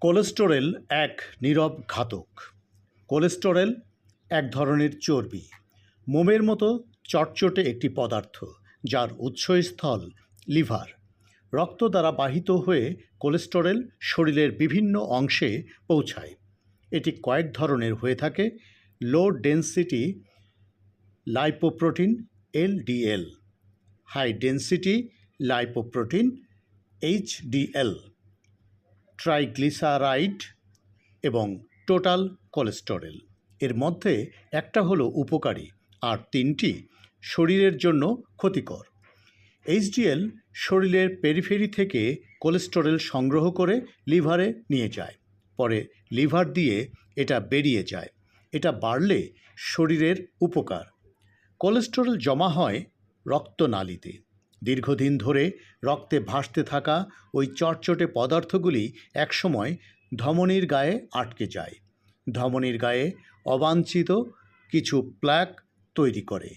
Cholesterol এক নীরব ঘাতক। Cholesterol এক ধরনের চর্বি। মোমের মতো চটচটে একটি পদার্থ, যার উৎসস্থল লিভার। রক্ত দ্বারা বাহিত হয়ে কোলেস্টেরল শরীরের বিভিন্ন অংশে পৌঁছায়। এটি কয়েক ধরনের হয়ে থাকে। Low density lipoprotein LDL high density lipoprotein HDL triglyceride এবং টোটাল কোলেস্টেরল। এর মধ্যে একটা হলো উপকারী আর তিনটি শরীরের জন্য ক্ষতিকর। এইচডিএল শরীরের পেরিফেরি থেকে কোলেস্টেরল সংগ্রহ করে লিভারে নিয়ে যায়। পরে লিভার দিয়ে এটা বেরিয়ে যায়। এটা বাড়লে শরীরের উপকার। কোলেস্টেরল জমা হয় রক্তনালীতে। দীর্ঘদিন ধরে রক্তে ভাসতে থাকা ওই চটচটে পদার্থগুলি একসময় ধমনীর গায়ে আটকে যায়। ধমনীর গায়ে অবাঞ্ছিত কিছু প্ল্যাক তৈরি করে।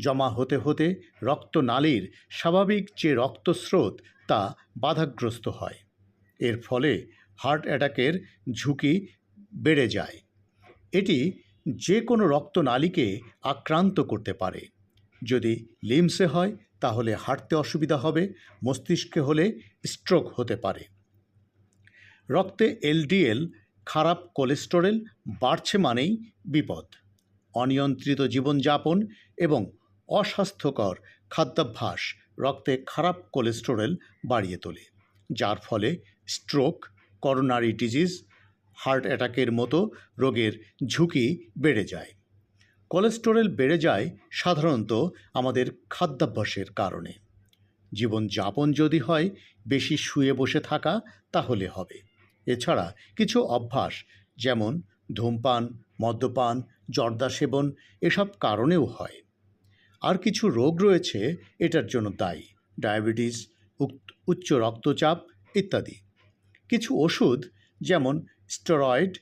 জমা হতে হতে রক্তনালীর স্বাভাবিক যে রক্তস্রোত তা বাধাগ্রস্ত হয়। এর ফলে হার্ট অ্যাটাকের ঝুঁকি বেড়ে যায়। এটি যে কোনো রক্তনালীকে আক্রান্ত করতে পারে। যদি লিমসে হয় তাহলে হাঁটতে অসুবিধা হবে, মস্তিষ্কে হলে স্ট্রোক হতে পারে। রক্তে এলডিএল, খারাপ কোলেস্টেরল বাড়ছে মানেই বিপদ। অনিয়ন্ত্রিত জীবনযাপন এবং অস্বাস্থ্যকর খাদ্যাভ্যাস রক্তে খারাপ কোলেস্টেরল বাড়িয়ে তোলে, যার ফলে স্ট্রোক করোনারি ডিজিজ হার্ট অ্যাটাকের মতো রোগের ঝুঁকি বেড়ে যায়। কোলেস্টেরল বেড়ে যায় সাধারণত আমাদের খাদ্যাভ্যাসের কারণে। জীবনযাপন যদি হয়, বেশি শুয়ে বসে থাকা তাহলে হবে। এছাড়া কিছু অভ্যাস যেমন ধূমপান, মদ্যপান, জর্দা সেবন এসব কারণেও হয়। আর কিছু রোগ রয়েছে, এটার জন্য দায়ী। ডায়াবেটিস উচ্চ রক্তচাপ ইত্যাদি। কিছু ওষুধ যেমন স্টেরয়েড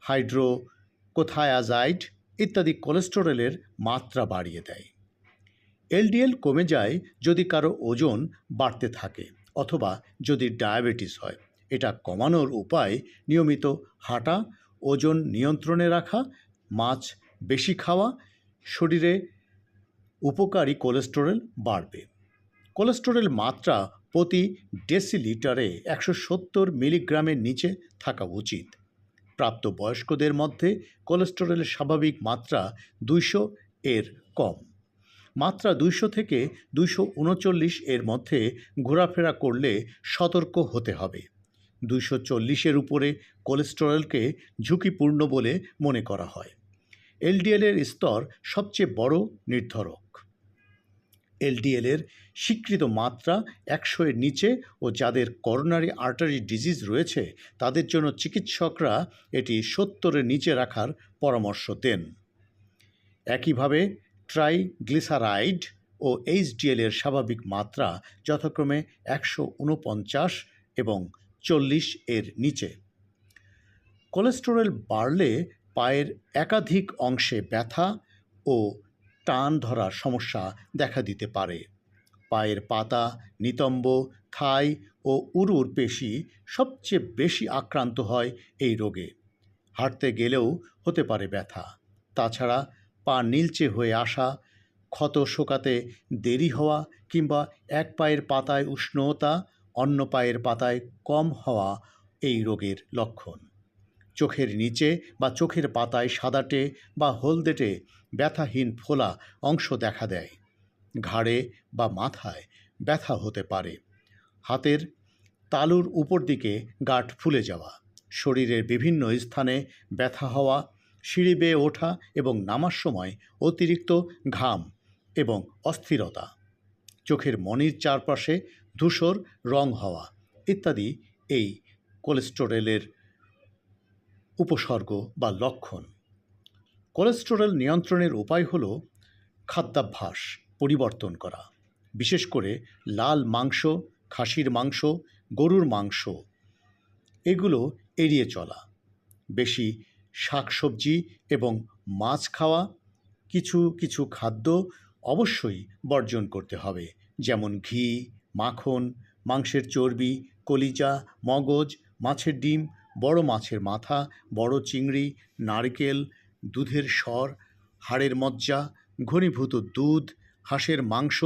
হাইড্রোকোথায়াজাইড ইত্যাদি কোলেস্টেরলের মাত্রা বাড়িয়ে দেয়। এলডিএল কমে যায় যদি কারও ওজন বাড়তে থাকে অথবা যদি ডায়াবেটিস হয়। এটা কমানোর উপায় নিয়মিত হাঁটা, ওজন নিয়ন্ত্রণে রাখা, মাছ বেশি খাওয়া, শরীরে উপকারী কোলেস্টেরল বাড়বে। কোলেস্টেরল মাত্রা প্রতি ডেসিলিটারে একশো সত্তর মিলিগ্রামের নিচে থাকা উচিত। প্রাপ্তবয়স্কদের মধ্যে কোলেস্টেরলের স্বাভাবিক মাত্রা দুইশো এর কম। মাত্রা দুইশো থেকে দুইশো উনচল্লিশ এর মধ্যে ঘোরাফেরা করলে সতর্ক হতে হবে। দুইশো চল্লিশের উপরে কোলেস্টেরলকে ঝুঁকিপূর্ণ বলে মনে করা হয়। এলডিএলের স্তর সবচেয়ে বড় নির্ধারক। এলডিএলের স্বীকৃত মাত্রা একশো এর নিচে ও যাদের করোনারি আর্টারি ডিজিজ রয়েছে, তাদের জন্য চিকিৎসকরা এটি সত্তরের নিচে রাখার পরামর্শ দেন। একইভাবে ট্রাইগ্লিসারাইড ও এইচডিএল এর স্বাভাবিক মাত্রা যথাক্রমে একশো উনপঞ্চাশ এবং চল্লিশ এর নিচে। কোলেস্টেরল বাড়লে পায়ের একাধিক অংশে ব্যথা ও টান ধরার সমস্যা দেখা দিতে পারে। পায়ের পাতা, নিতম্ব থাই ও উরুর পেশি সবচেয়ে বেশি আক্রান্ত হয় এই রোগে। হাঁটতে গেলেও হতে পারে ব্যথা। তাছাড়া পা নীলচে হয়ে আসা, ক্ষত শোকাতে দেরি হওয়া কিংবা এক পায়ের পাতায় উষ্ণতা অন্য পায়ের পাতায় কম হওয়া এই রোগের লক্ষণ। চোখের নিচে বা চোখের পাতায় সাদাটে বা হলদেটে ব্যথাহীন ফোলা অংশ দেখা দেয়। ঘাড়ে বা মাথায় ব্যথা হতে পারে। হাতের তালুর উপর দিকে গাঠ ফুলে যাওয়া। শরীরের বিভিন্ন স্থানে ব্যথা হওয়া, সিঁড়ি বেয়ে ওঠা এবং নামার সময় অতিরিক্ত ঘাম এবং অস্থিরতা। চোখের মনির চারপাশে ধূসর রং হওয়া ইত্যাদি এই কোলেস্টেরলের উপসর্গ বা লক্ষণ। কোলেস্টেরল নিয়ন্ত্রণের উপায় হল খাদ্যাভ্যাস পরিবর্তন করা। বিশেষ করে লাল মাংস, খাসির মাংস, গরুর মাংস। এগুলো এড়িয়ে চলা। বেশি শাকসবজি এবং মাছ খাওয়া, কিছু কিছু খাদ্য অবশ্যই বর্জন করতে হবে। যেমন ঘি, মাখন, মাংসের চর্বি, কলিজা, মগজ, মাছের ডিম বড় মাছের মাথা, বড় চিংড়ি, নারকেল, দুধের স্বর, হাড়ের মজ্জা, ঘনীভূত দুধ, হাঁসের মাংস,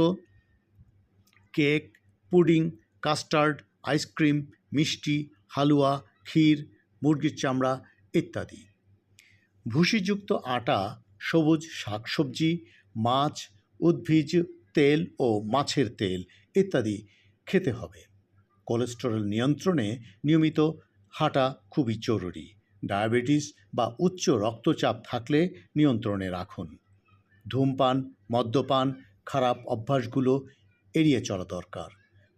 কেক, পুডিং, কাস্টার্ড, আইসক্রিম, মিষ্টি, হালুয়া, ক্ষীর, মুরগির চামড়া ইত্যাদি। ভুসিযুক্ত আটা, সবুজ শাকসবজি, মাছ, উদ্ভিজ, তেল ও মাছের তেল ইত্যাদি খেতে হবে। কোলেস্টেরল নিয়ন্ত্রণে নিয়মিত হাঁটা খুবই জরুরি। ডায়াবেটিস বা উচ্চ রক্তচাপ থাকলে নিয়ন্ত্রণে রাখুন। ধূমপান, মদ্যপান, খারাপ অভ্যাসগুলো এড়িয়ে চলা দরকার।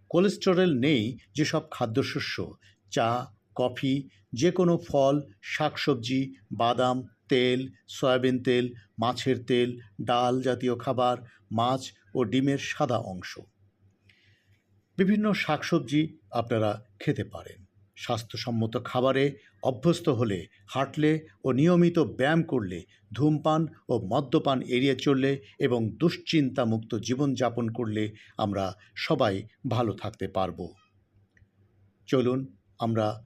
কোলেস্টেরল নেই যেসব খাদ্যশস্য, চা, কফি যে কোনো ফল, শাকসবজি, বাদাম, তেল, সয়াবিন তেল, মাছের তেল, ডাল জাতীয় খাবার, মাছ ও ডিমের সাদা অংশ। বিভিন্ন শাকসবজি আপনারা খেতে পারেন। স্বাস্থ্যসম্মত খাবারে অভ্যস্ত হলে, হাঁটলে ও নিয়মিত ব্যায়াম করলে, ধূমপান ও মদ্যপান এড়িয়ে চললে এবং দুশ্চিন্তামুক্ত জীবনযাপন করলে আমরা সবাই ভালো থাকতে পারব। চলুন, আমরা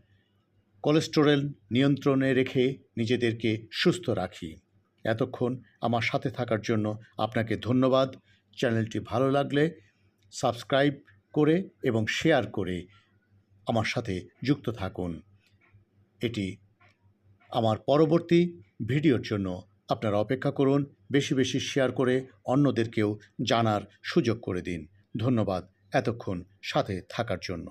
কোলেস্টেরল নিয়ন্ত্রণে রেখে নিজেদেরকে সুস্থ রাখি। এতক্ষণ আমার সাথে থাকার জন্য আপনাকে ধন্যবাদ। চ্যানেলটি ভালো লাগলে সাবস্ক্রাইব করে এবং শেয়ার করে আমার সাথে যুক্ত থাকুন। এটি আমার পরবর্তী ভিডিওর জন্য। আপনারা অপেক্ষা করুন, বেশি বেশি শেয়ার করে অন্যদেরকেও জানার সুযোগ করে দিন। ধন্যবাদ এতক্ষণ সাথে থাকার জন্য।